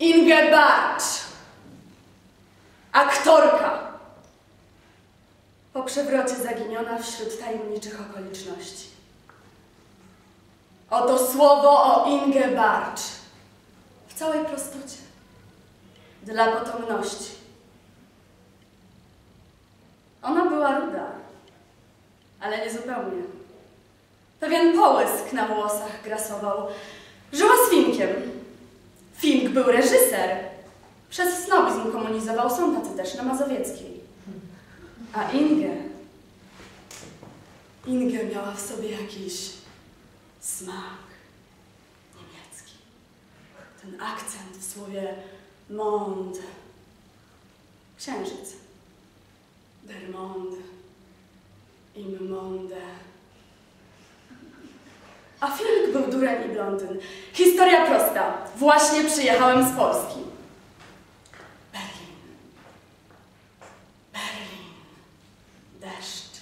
Inge Barcz. Aktorka. Po przewrocie zaginiona wśród tajemniczych okoliczności. Oto słowo o Inge Barcz. W całej prostocie. Dla potomności. Ona była ruda, ale nie zupełnie. Pewien połysk na włosach grasował. Żyła z Finkiem. Fink był reżyser. Przez snobizm komunizował, są tacy też na Mazowieckiej. A Ingę... Ingę miała w sobie jakiś smak niemiecki. Ten akcent w słowie monde. Księżyc. Der Monde. Im Monde. A Filip był dureń i blondyn. Historia prosta. Właśnie przyjechałem z Polski. Berlin. Berlin. Deszcz.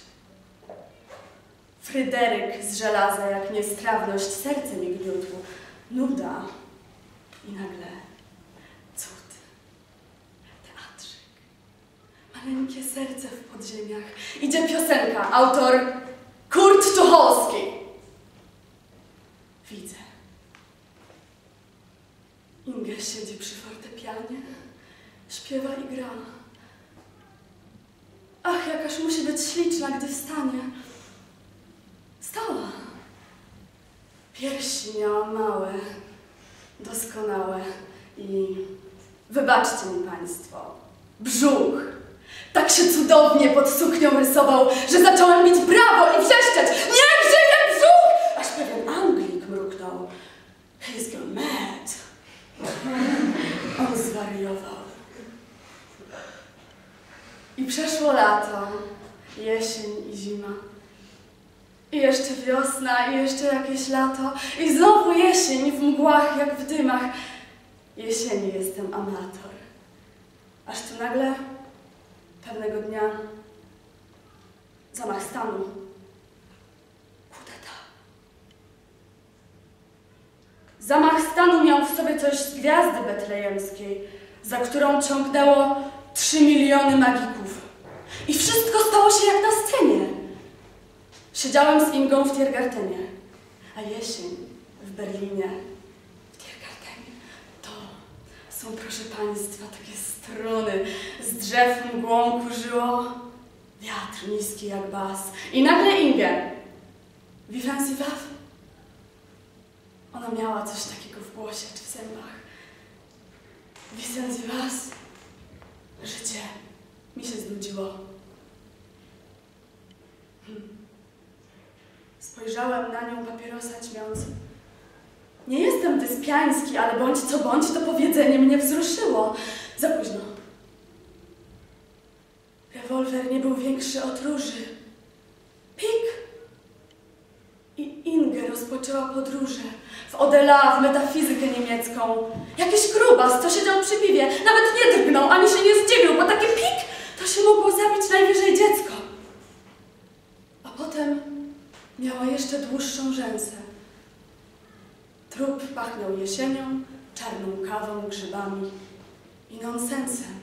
Fryderyk z żelaza, jak niestrawność, serce mi gniótł. Nuda. I nagle cud. Teatrzyk. Maleńkie serce w podziemiach. Idzie piosenka. Autor Kurt Tucholski. Inge siedzi przy fortepianie, śpiewa i gra. Ach, jakaż musi być śliczna, gdy wstanie. Stała. Piersi miała małe, doskonałe i wybaczcie mi państwo, brzuch. Tak się cudownie pod suknią rysował, że zacząłem bić brawo i wrzeszczeć. I przeszło lato, jesień i zima. I jeszcze wiosna, i jeszcze jakieś lato. I znowu jesień w mgłach jak w dymach. Jesieni jestem amator. Aż tu nagle, pewnego dnia, zamach stanu. Zamach stanu miał w sobie coś z gwiazdy betlejemskiej, za którą ciągnęło trzy miliony magików. I wszystko stało się jak na scenie. Siedziałem z Ingą w Tiergartenie, a jesień w Berlinie. W Tiergartenie to są, proszę Państwa, takie struny. Z drzew mgłą kurzyło wiatr niski jak bas. I nagle Ingę. Wie fancy? Ona miała coś takiego w głosie czy w zębach. Widzę z was. Życie mi się znudziło. Hmm. Spojrzałem na nią papierosa ćmiąc. Nie jestem wyspiański, ale bądź co bądź, to powiedzenie mnie wzruszyło. Za późno. Rewolwer nie był większy od róży. Pik! Rozpoczęła podróże w Odela, w metafizykę niemiecką. Jakiś grubas, co siedział przy piwie, nawet nie drgnął, ani się nie zdziwił, bo takie pik to się mogło zabić najwyżej dziecko. A potem miała jeszcze dłuższą rzęsę. Trup pachnął jesienią, czarną kawą, grzybami i nonsensem.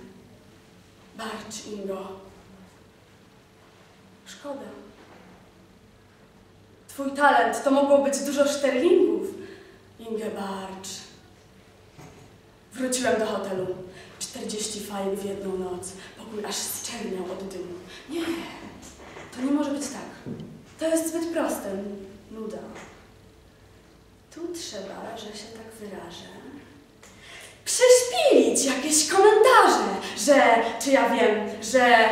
Barć, Ingo. Szkoda. Twój talent to mogło być dużo szterlingów, Inge Barcz. Wróciłem do hotelu. 40 fajek w jedną noc. Pokój aż zczerniał od dymu. Nie, to nie może być tak. To jest zbyt proste. Nuda. Tu trzeba, że się tak wyrażę, przyszpilić jakieś komentarze, że, czy ja wiem, że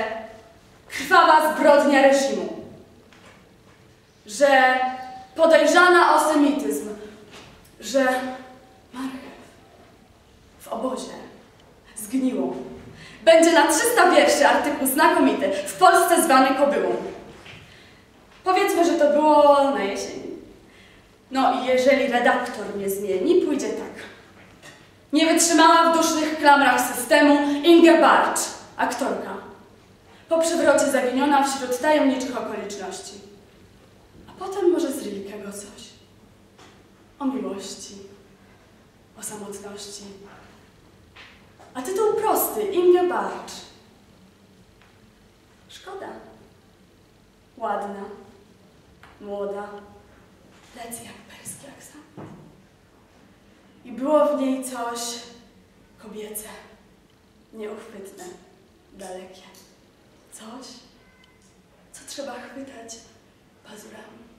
krwawa zbrodnia reżimu, że podejrzana o semityzm, że marchew w obozie zgniłą. Będzie na 300 wierszy artykuł znakomity, w Polsce zwany kobyłą. Powiedzmy, że to było na jesieni. No i jeżeli redaktor mnie zmieni, pójdzie tak. Nie wytrzymała w dusznych klamrach systemu Inge Barcz, aktorka. Po przewrocie zaginiona wśród tajemniczych okoliczności. Potem może z Rilke. pięknego coś. O miłości, o samotności. A tytuł prosty, Inge Barcz. Szkoda. Ładna, młoda, lecz jak perski akcent. I było w niej coś kobiece, nieuchwytne, dalekie. Coś, co trzeba chwytać pazurami.